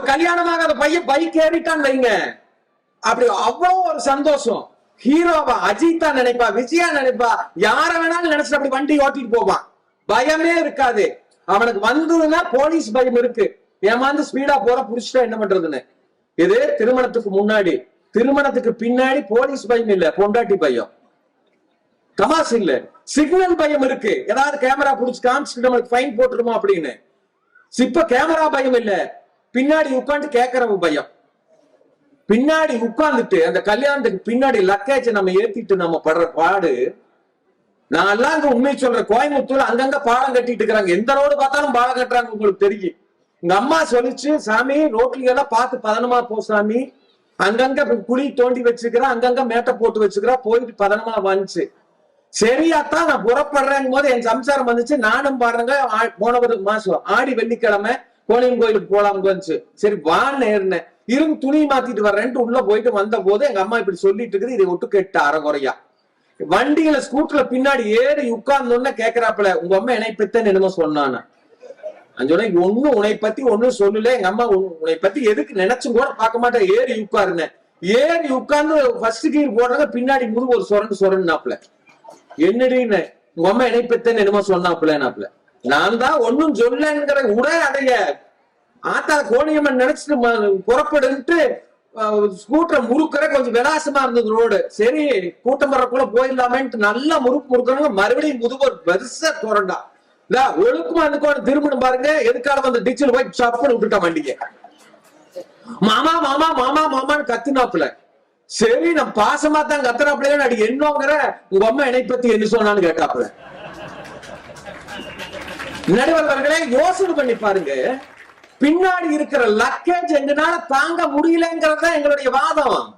ஒரு கல்யாணமாகாத பையன் பைக் ஏறிட்டான் வைங்க. அப்படி அவ்வளவு ஒரு சந்தோஷம். ஹீரோவா அஜித்தா நினைப்பா விஜயா நினைப்பா யார வேணாலும் நினைச்சு அப்படி வண்டி ஓட்டிட்டு போவான் பயமே இருக்காது. அவனுக்கு வந்ததுன்னா போலீஸ் பயம் இருக்கு. ஏமாந்து ஸ்பீடா போற புடிச்சிட்டா என்ன பண்றதுன்னு. இது திருமணத்துக்கு முன்னாடி. திருமணத்துக்கு பின்னாடி போலீஸ் பயம் இல்ல பொண்டாட்டி பயம். தமாஸ் இல்ல. சிக்னல் பயம் இருக்கு. ஏதாவது கேமரா புடிச்சு காமிச்சுட்டு நம்மளுக்கு ஃபைன் போட்டுருமோ அப்படின்னு. இப்ப கேமரா பயம் இல்ல. பின்னாடி உட்காந்து கேக்குறவ பயம். பின்னாடி உட்கார்ந்துட்டு அந்த கல்யாணத்துக்கு பின்னாடி லக்கேஜ் நம்ம ஏத்திட்டு நம்ம படுற பாடு. நான் எல்லாம் அங்க உண்மை சொல்றேன். கோயம்புத்தூர் அங்கங்க பாலம் கட்டிட்டு இருக்கிறாங்க. எந்த ரோடு பார்த்தாலும் பாலம் கட்டுறாங்க உங்களுக்கு தெரியும். எங்க அம்மா சொல்லிச்சு சாமி ரோட்ல எல்லாம் பார்த்து பதனமா போ சாமி. அங்கங்க குழி தோண்டி வச்சுக்கிறேன் அங்கங்க மேட்டை போட்டு வச்சுக்கிறா போயிட்டு பதனமா வந்துச்சு. சரியாத்தான் நான் புறப்படுறேங்கும் போது என் சம்சாரம் வந்துச்சு. நானும் பாருங்க போன ஒரு மாசம் ஆடி வெள்ளிக்கிழமை கோலியம் கோயிலுக்கு போலாம் வந்துச்சு சரி வான்னு ஏறினேன். இருந்து துணி மாத்திட்டு வர்றேன்ட்டு உள்ள போயிட்டு வந்த போது எங்க அம்மா இப்படி சொல்லிட்டு இருக்குது இதை ஒட்டு கெட்ட அறகுறையா. வண்டியில ஸ்கூட்டர்ல பின்னாடி ஏறி உட்கார்ந்தோன்னு கேக்குறாப்புல உங்க அம்மா என்னை பெத்தன்னு என்னமோ சொன்னானா? நான் சொன்னேன் ஒண்ணும் உன்னை பத்தி ஒண்ணும் சொல்லல. எங்க அம்மா உன்- உன்னை பத்தி எதுக்கு நினைச்சும் கூட பார்க்க மாட்டேன். ஏறி உட்காருனேன் ஏறி உட்கார்ந்து ஃபர்ஸ்ட் கீர் போடுறாங்க பின்னாடி முதுகு ஒரு சொரண்டு சொரண்டுனாப்புல. என்னடின்னு உங்க அம்மா என்னை பெத்தன்னு என்னமோ சொன்னாப்புலனாப்புல. நான் தான் ஒன்னும் சொல்லங்கிற கூட அடைய ஆத்தா கோணியம்மன் நினைச்சிட்டு ம- புறப்படுன்ட்டு ஸ்கூட்டரை முறுக்கிற கொஞ்சம் விலாசமா இருந்தது ரோடு. சரி கூட்டம் வர்றக்குள்ள போயிடலாமேன்ட்டு நல்லா முறுக்கு முறுக்குறாங்க. மறுபடியும் முதுகு பெருசா தோரண்டா இல்ல ஒழுக்கமா இருந்துக்கோட திரும்பணும் பாருங்க. எதுக்கால வந்து டிச்சில் போய் சப்புன்னு விட்டுட்டா வண்டிக்கு மாமா மாமா மாமா மாமான்னு கத்துனாப்புல. சரி நான் பாசமா தான் கத்துறாப்புல அடி என்னங்கிற உங்க அம்மா என்னை பத்தி என்ன சொன்னான்னு கேட்டாப்புல. நடுவர்களே யோசனை பண்ணி பாருங்க. பின்னாடி இருக்கிற லக்கேஜ் எங்கனால தாங்க முடியலங்கிறது எங்களுடைய வாதம்.